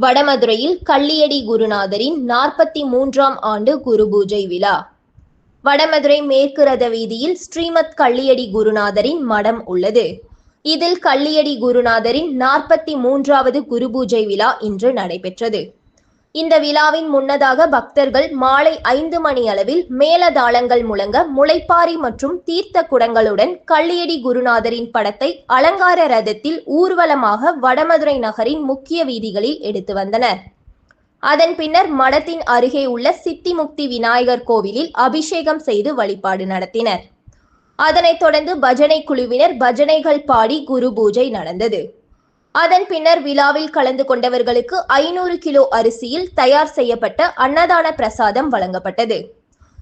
வடமதுரையில் கள்ளியடி குருநாதரின் நாற்பத்தி மூன்றாம் ஆண்டு குரு பூஜை விழா. வடமதுரை மேற்கு ரத வீதியில் ஸ்ரீமத் கள்ளியடி குருநாதரின் மடம் உள்ளது. இதில் கள்ளியடி குருநாதரின் நாற்பத்தி மூன்றாவது குரு பூஜை விழா இன்று நடைபெற்றது. இந்த விழாவின் முன்னதாக பக்தர்கள் மாலை ஐந்து மணி அளவில் மேலதாளங்கள் முழங்க முளைப்பாரி மற்றும் தீர்த்த குடங்களுடன் கள்ளியடி குருநாதரின் படத்தை அலங்கார ரதத்தில் ஊர்வலமாக வடமதுரை நகரின் முக்கிய வீதிகளில் எடுத்து வந்தனர். அதன் பின்னர் மடத்தின் அருகே உள்ள சித்திமுக்தி விநாயகர் கோவிலில் அபிஷேகம் செய்து வழிபாடு நடத்தினர். அதனைத் தொடர்ந்து பஜனை குழுவினர் பஜனைகள் பாடி குரு பூஜை நடந்தது. அதன் பின்னர் விழாவில் கலந்து கொண்டவர்களுக்கு ஐநூறு கிலோ அரிசியில் தயார் செய்யப்பட்ட அன்னதான பிரசாதம் வழங்கப்பட்டது.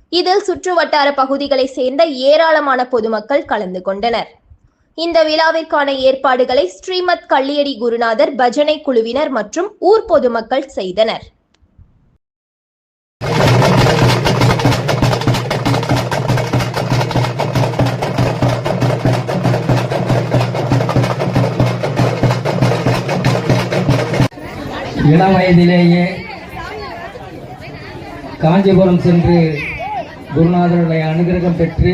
இதில் சுற்றுவட்டார பகுதிகளைச் சேர்ந்த ஏராளமான பொதுமக்கள் கலந்து கொண்டனர். இந்த விழாவிற்கான ஏற்பாடுகளை ஸ்ரீமத் கள்ளியடி குருநாதர் பஜனை குழுவினர் மற்றும் ஊர் பொதுமக்கள் செய்தனர். இளம் வயதிலேயே காஞ்சிபுரம் சென்று குருநாதருடைய அனுகிரகம் பெற்று